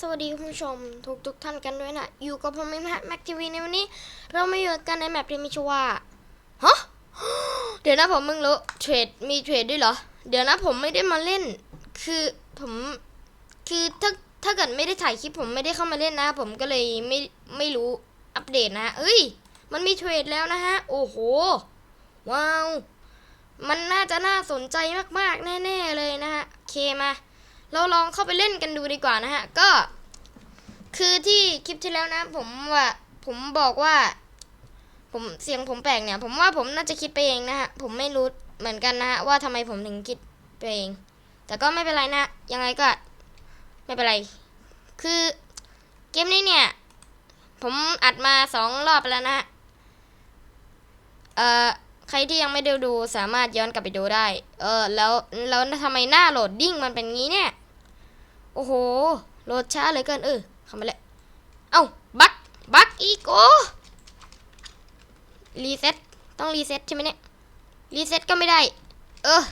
สวัสดีคุณผู้ชมทุกทุกท่านกันด้วยนะ อยู่กับผมเองนะฮะแม็กทีวีในวันนี้ เรามาอยู่กันในแมปที่มีชื่อว่าฮะเดี๋ยวนะผมมึงรู้เทรดมีเทรดด้วยเหรอ เดี๋ยวนะผมไม่ได้มาเล่น คือผมคือถ้าถ้าเกิดไม่ได้ถ่ายคลิปผมไม่ได้เข้ามาเล่นนะ ผมก็เลยไม่ไม่รู้อัปเดตนะเอ้ย มันมีเทรดแล้วนะฮะ โอ้โห ว้าว มันน่าจะน่าสนใจมากๆ แน่ ๆ เลยนะฮะเคมา เราลองเข้าไปเล่นกันดูดีกว่านะฮะ ก็ คือที่คลิปที่แล้วนะ ผมว่าผมบอกว่า ผมเสียงผมแปลกเนี่ย ผมว่าผมน่าจะคิดไปเองนะฮะ ผมไม่รู้เหมือนกันนะฮะว่าทำไมผมถึงคิดไปเอง แต่ก็ไม่เป็นไรนะ ยังไงก็ไม่เป็นไร คือเกมนี้เนี่ย ผมอัดมาสองรอบแล้วนะฮะ เอ่อ ใครที่ยังไม่ได้ดูสามารถย้อนกลับไปดูได้ เออ แล้วแล้วทำไมหน้าโหลดดิ้งมันเป็นงี้เนี่ย โอ้โห โหลดช้าเลยเกินเออเข้ามาเลยเอ้า บักบักอีกโอรีเซ็ตต้องรีเซ็ตใช่ไหมเนี่ย รีเซ็ตก็ไม่ได้ เออ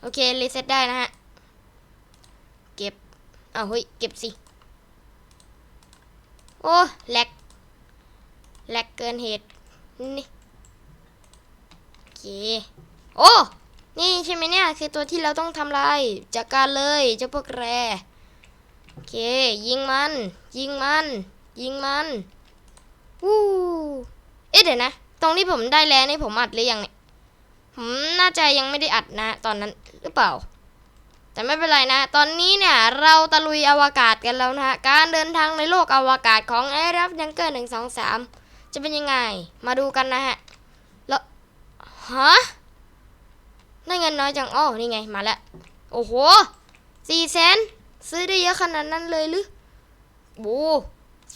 โอเค รีเซ็ตได้นะฮะ เก็บเอ้าเฮ้ย เก็บสิ โอ้แหลกแหลกเกินเหตุ นี่ เค โอ้ นี่ใช่ไหมเนี่ย คือตัวที่เราต้องทำลายจัดการเลยเจ้าพวกแรโอเค ยิงมัน ยิงมัน ยิงมัน วู้เอ๊ะเดี๋ยวนะ ตรงที่ผมได้แล้วนี่ผมอัดหรือยังเนี่ย ผมน่าจะยังไม่ได้อัดนะ ตอนนั้นหรือเปล่า แต่ไม่เป็นไรนะ ตอนนี้เนี่ย เราตะลุยอวกาศกันแล้วนะฮะ การเดินทางในโลกอวกาศของแอร์รับยังเกินหนึ่งสองสามจะเป็นยังไง มาดูกันนะฮะ ฮะได้เงินน้อยจังอ้อนี่ไงมาแล้วโอ้โหสี่แสนซื้อได้เยอะขนาดนั้นเลยหรือโอ้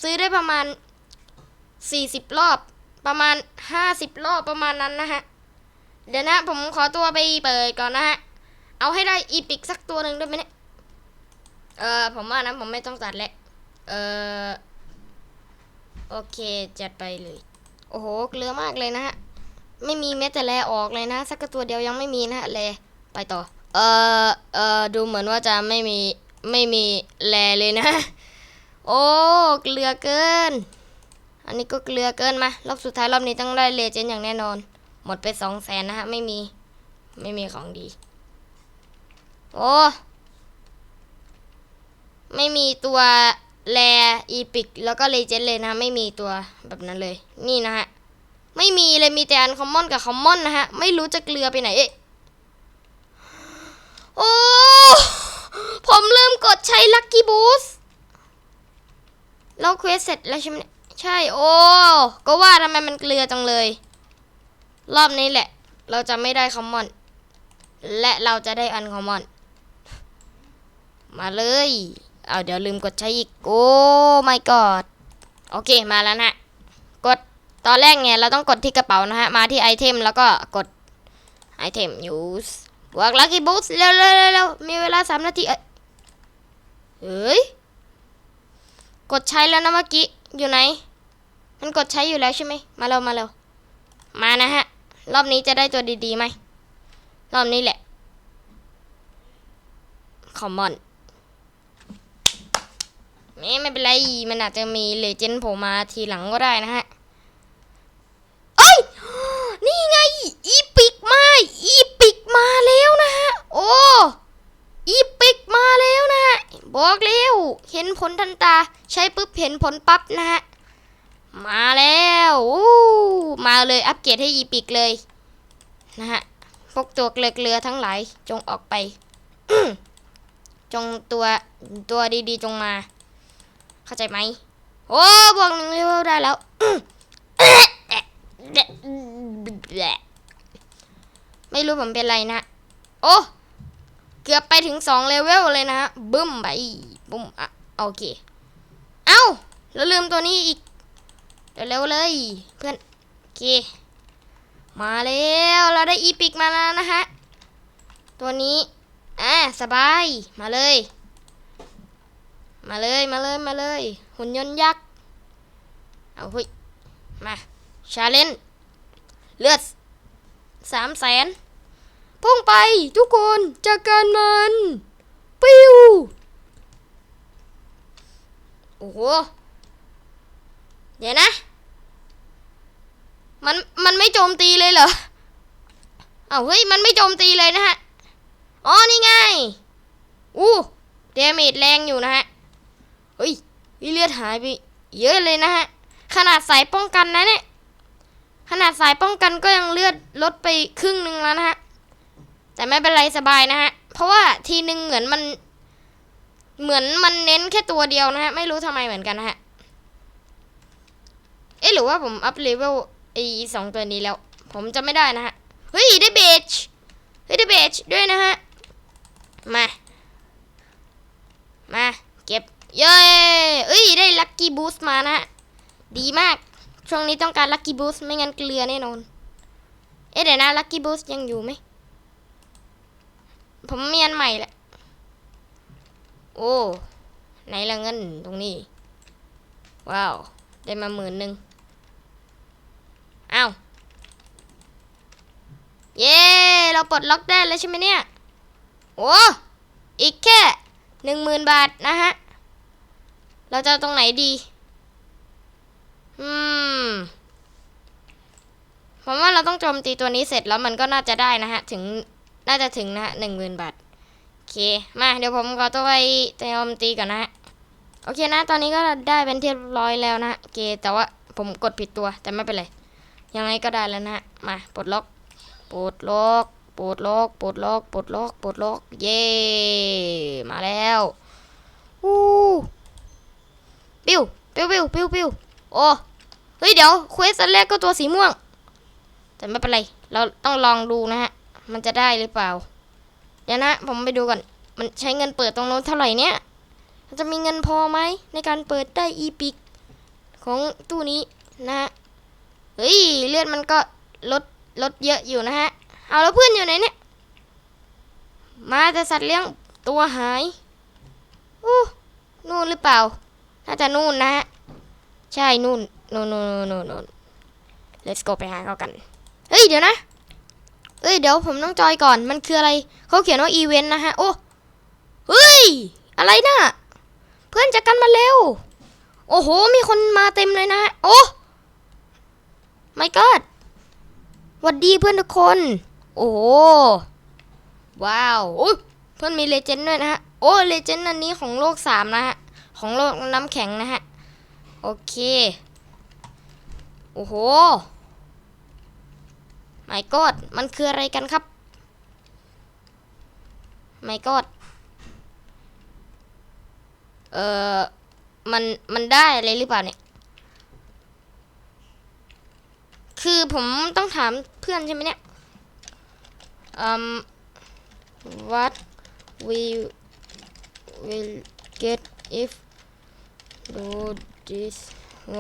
ซื้อได้ประมาณสี่สิบรอบ ประมาณห้าสิบรอบประมาณนั้นนะฮะ เดี๋ยวนะผมขอตัวไปเปิดก่อนนะฮะ เอาให้ได้อีพิกสักตัวหนึ่งได้ไหมเนี่ย เออผมว่านะผมไม่ต้องตัดแล้ว เออโอเค จัดไปเลย โอ้โห เกลือมากเลยนะฮะ ไม่มีแม้แต่แลออกเลยนะ สักตัวเดียวยังไม่มีนะแลไปต่อ เออเออดูเหมือนว่าจะไม่มีไม่มีแลเลยนะ โอ้เกลือเกิน อันนี้ก็เกลือเกินมารอบสุดท้ายรอบนี้ต้องได้เลเจนด์อย่างแน่นอน หมดไปสองแสนนะฮะไม่มีไม่มีของดี โอ้ไม่มีตัวแลอีพิกแล้วก็เลเจนด์เลยนะ ไม่มีตัวแบบนั้นเลย นี่นะฮะ ไม่มีเลยมีแต่อันคอมมอนกับคอมมอนนะฮะ ไม่รู้จะเกลือไปไหนเอ๊ะโอ้ผมลืมกดใช้ลั c กี้บูสเราเควสเสร็จแล้วใช่ไหมใช่ โอ้ ก็ว่าทำไมมันเกลือจังเลย รอบนี้แหละ เราจะไม่ได้คอมมอน และเราจะได้อันคอมมอน มาเลย เอาเดี๋ยวลืมกดใช้อีก โอ้ my god โอเค มาแล้วนะ ตอนแรกเนี่ยเราต้องกดที่กระเป๋านะฮะ มาที่ไอเทมแล้วก็กดไอเทม use บวกลักกี้บูสเร็วเร็วเร็วเร็วมีเวลาสามนาทีเอ้ยเฮ้ย กดใช้แล้วนะเมื่อกี้ อยู่ไหน มันกดใช้อยู่แล้วใช่ไหม มาเร็วมาเร็ว มานะฮะ รอบนี้จะได้ตัวดีๆไหม รอบนี้แหละ คอมมอนไม่ไม่เป็นไร มันอาจจะมีเลเจนด์โผล่มาทีหลังก็ได้นะฮะ เอ้ย นี่ไง อีปิกมา อีปิกมาแล้วนะฮะ โอ้ อีปิกมาแล้วนะฮะ บอกแล้ว เห็นผลทันตา ใช้ปุ๊บเห็ นผลปั๊บนะฮะ มาแล้วอู้มาเลยอัปเกรดให้อีปิกเลย นะฮะ พวกตัวเกลือเกลือๆทั้งหลายจงออกไปจงตัวตัวดีๆจงมา เข้าใจไหมโอ้บวกหนึ่งเลเวลได้แล้วไม่รู้ผมเป็นไรนะ โอ้เกือบไปถึงสองเลเวลเลยนะฮะบึ้มไปบึ้มอะโอเค เอ้าแล้วลืมตัวนี้อีกเร็วๆเลย เพื่อนโอเค มาแล้วเราได้อีพิกมาแล้วนะฮะ ตัวนี้อะสบายมาเลย มาเลยมาเลยมาเลย หุ่นยนต์ยักษ์เอาเฮ้ยมาชาเลนเลือดสามแสนพุ่งไปทุกคนจากการมัน ปิ้ว โห เดี๋ยวนะ มัน มันไม่โจมตีเลยเหรอ เอ้าเฮ้ย มันไม่โจมตีเลยนะฮะ อ๋อ นี่ไง อู้เดเมจแรงอยู่นะฮะ เฮ้ยเลือดหายไปเยอะเลยนะฮะ ขนาดสายป้องกันนะเนี่ย ขนาดสายป้องกันก็ยังเลือดลดไปครึ่งหนึ่งแล้วนะฮะ แต่ไม่เป็นไรสบายนะฮะ เพราะว่าทีหนึ่งเหมือนมัน เหมือนมันเน้นแค่ตัวเดียวนะฮะ ไม่รู้ทำไมเหมือนกันนะฮะ เอ๊ะหรือว่าผมอัพเลเวลไอสองตัวนี้แล้ว ผมจะไม่ได้นะฮะ เฮ้ย ได้เบจเฮ้ยได้เบจด้วยนะฮะ มา มา เก็บ เย้เอ้ย ได้ลัคกี้บูสต์มานะฮะ ดีมาก ช่วงนี้ต้องการลัคกี้บูสต์ไม่งั้นเกลือแน่นอน เอ๊ะเดี๋ยวนะลัคกี้บูสต์ยังอยู่ไหมผมเมีอันใหม่แหละ โอ้ ไหนละเงินตรงนี้ ว้าว ได้มาหมื่นหนึ่งอ้าว เย้ เราปลดล็อกได้แล้วใช่ไหมเนี่ย โอ้ อีกแค่หนึ่งหมื่นบาทนะฮะ เราจะตรงไหนดี อืมผมว่าเราต้องโจมตีตัวนี้เสร็จแล้วมันก็น่าจะได้นะฮะ ถึง น่าจะถึงนะฮะหนึ่งหมื่นบาท อเค มาเดี๋ยวผมขอตัวไปโจมตีก่อนนะฮะ โอเคนะ ตอนนี้ก็ได้เป็นที่เรียบร้อยแล้วนะฮะโอเค แต่ว่าผมกดผิดตัวแต่ไม่เป็นไร ยังไงก็ได้แล้วนะฮะมาปลดล็อกปลดล็อกปลดล็อกปลดล็อกปลดล็อกปลดล็อก เย้มาแล้วอู้ปิ้วปิ้วปิ้วปิ้วปิ้วโอ้เฮ้ยเดี๋ยวเควสอันแรกก็ตัวสีม่วง แต่ไม่เป็นไร เราต้องลองดูนะฮะ มันจะได้หรือเปล่า เดี๋ยวนะ ผมไปดูก่อน มันใช้เงินเปิดตรงโน้นเท่าไหร่เนี่ยจะมีเงินพอไหมในการเปิดได้อีพิกของตู้นี้นะฮะ เฮ้ย เลือดมันก็ลดลดเยอะอยู่นะฮะ เอาแล้วเพื่อนอยู่ไหนเนี่ย มาแต่สัตว์เลี้ยงตัวหายอู้นู่นหรือเปล่า น่าจะนู่นนะฮะ ใช่นู่นนู่นนู่นนู่นนู่น let's go ไปหาเขากัน เฮ้ย เดี๋ยวนะ เฮ้ยเดี๋ยวผมต้องจอยก่อนมันคืออะไรเขาเขียนว่าอีเวนต์นะฮะโอ้เฮ้ย อะไรน่ะ เพื่อนจัดกันมาเร็ว โอ้โห มีคนมาเต็มเลยนะ โอ้ไม่กอดวัสดีเพื่อนทุกคน โอ้ว้าวโอ้เพื่อนมีเลเจนด์ด้วยนะฮะ โอ้เลเจนด์อันนี้ของโลกสามนะฮะ ของโลกน้ำแข็งนะฮะ โอเค โอ้โห ไม่กอดมันคืออะไรกันครับไม่กอดเออมันมันได้อะไรหรือเปล่าเนี่ย คือผมต้องถามเพื่อนใช่ไหมเนี่ยอืม what we will get if do this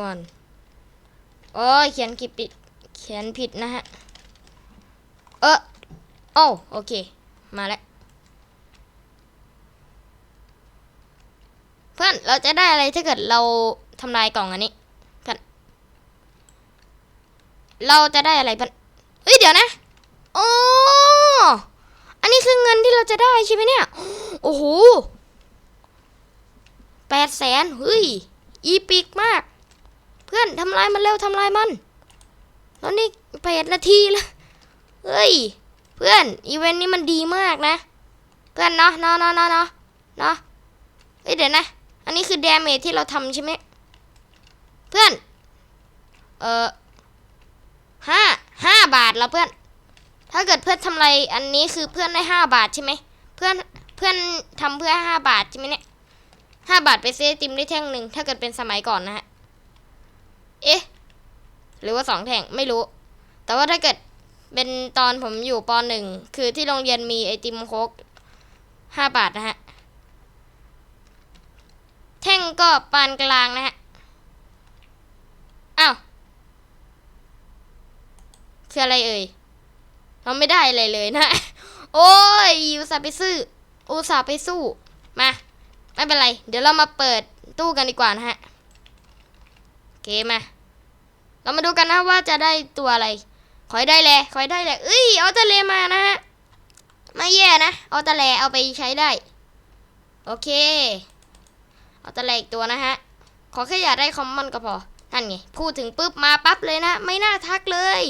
one โอ้ยเขียนกิดเขียนผิดนะฮะ โอ้โอเค มาแล้ว เพื่อนเราจะได้อะไรถ้าเกิดเราทำลายกล่องอันนี้เพื่อนเราจะได้อะไรเพื่อนเฮ้ยเดี๋ยวนะโอ้อันนี้คือเงินที่เราจะได้ใช่ไหมเนี่ย โอ้โหแปดแสนเฮ้ย อีปิกมาก เพื่อนทำลายมันเร็วทำลายมัน แล้วนี่แปดนาทีแล้วเฮ้ย เพื่อนอีเวนต์นี้มันดีมากนะ เพื่อนเนาะเนาะเนาะเนาะเนาะเนาะเฮ้ยเดี๋ยวนะ อันนี้คือ d ดเมจที่เราทำใช่ไหมเพื่อน เออห้าห้าบาทแล้วเพื่อน ถ้าเกิดเพื่อนทำอะไรอันนี้คือเพื่อนได้ห้าบาทใช่ไหมเพื่อนเพื่อนทำเพื่อห้าบาทใช่ไหมเนี่ยห้าบาทไปซื้อติมได้แท่งหนึ่งถ้าเกิดเป็นสมัยก่อนนะฮะ เอ๊ะ หรือว่าสองแท่งไม่รู้ แต่ว่าถ้าเกิด เป็นตอนผมอยู่ปหนึ่งคือที่โรงเรียนมีไอติมโคกห้าบาทนะฮะ แท่งก็ปานกลางนะฮะ อ้าว คืออะไรเอ่ยเราไม่ได้อะไรเลยนะ โอ้ยอุตส่าห์ไปซื้ออุตส่าห์ไปสู้ มา ไม่เป็นไร เดี๋ยวเรามาเปิดตู้กันดีกว่านะฮะโอเคมา เรามาดูกันนะว่าจะได้ตัวอะไร ขอให้ได้แลขอให้ได้แลเอ้ยเอาตะเลมานะฮะไม่แย่นะเอาตะเลเอาไปใช้ได้ โอเค เอาตะเลอีกตัวนะฮะขอแค่อย่าได้คอมมอนก็พอนั่นไงพูดถึงปุ๊บมาปั๊บเลยนะ ไม่น่าทักเลย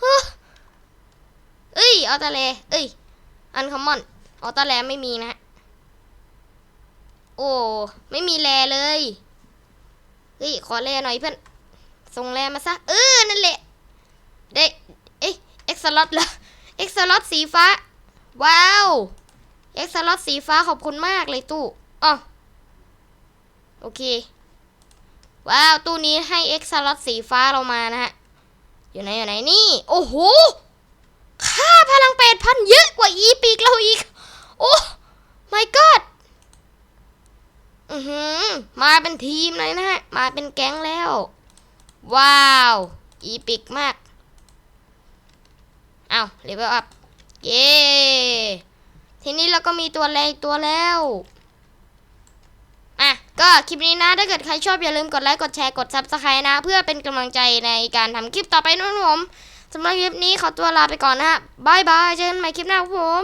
เฮ้อเอ้ยออตาเลเอ้ยอันคอมมอนเออตาแลไม่มีนะฮะโอ้ไม่มีแลเลยเฮ้ยขอแลหน่อยเพื่อนส่งแลมาซะเออนั่นแหละ ได้เอ้ยเอ็กซ์ลอตละเอ็กซ์ลอตสีฟ้า ว้าวเอ็กซ์ลอตสีฟ้าขอบคุณมากเลยตู้อ๋อโอเค ว้าว ตู้นี้ให้เอ็กซ์ลอตสีฟ้าเรามานะฮะ อยู่ไหนอยู่ไหนนี่ โอ้โห ค่าพลังแปดพันเยอะกว่าอีปีกเราอีก โอ้ my god อือหือ มาเป็นทีมเลยนะฮะ มาเป็นแก๊งแล้ว ว้าว อีปิกมาก อาเลเวลอัพเย้ทีนี้เราก็มีตัวแรงตัวแล้วอะก็คลิปนี้นะ ถ้าเกิดใครชอบอย่าลืมกดไลค์ กดแชร์ กด s u b สไครต์นะ เพื่อเป็นกำลังใจในการทำคลิปต่อไปนะผมสำหรับคลิปนี้ขอตัวลาไปก่อนนะฮะบายบาย เจอกันใหม่คลิปหน้าครับผม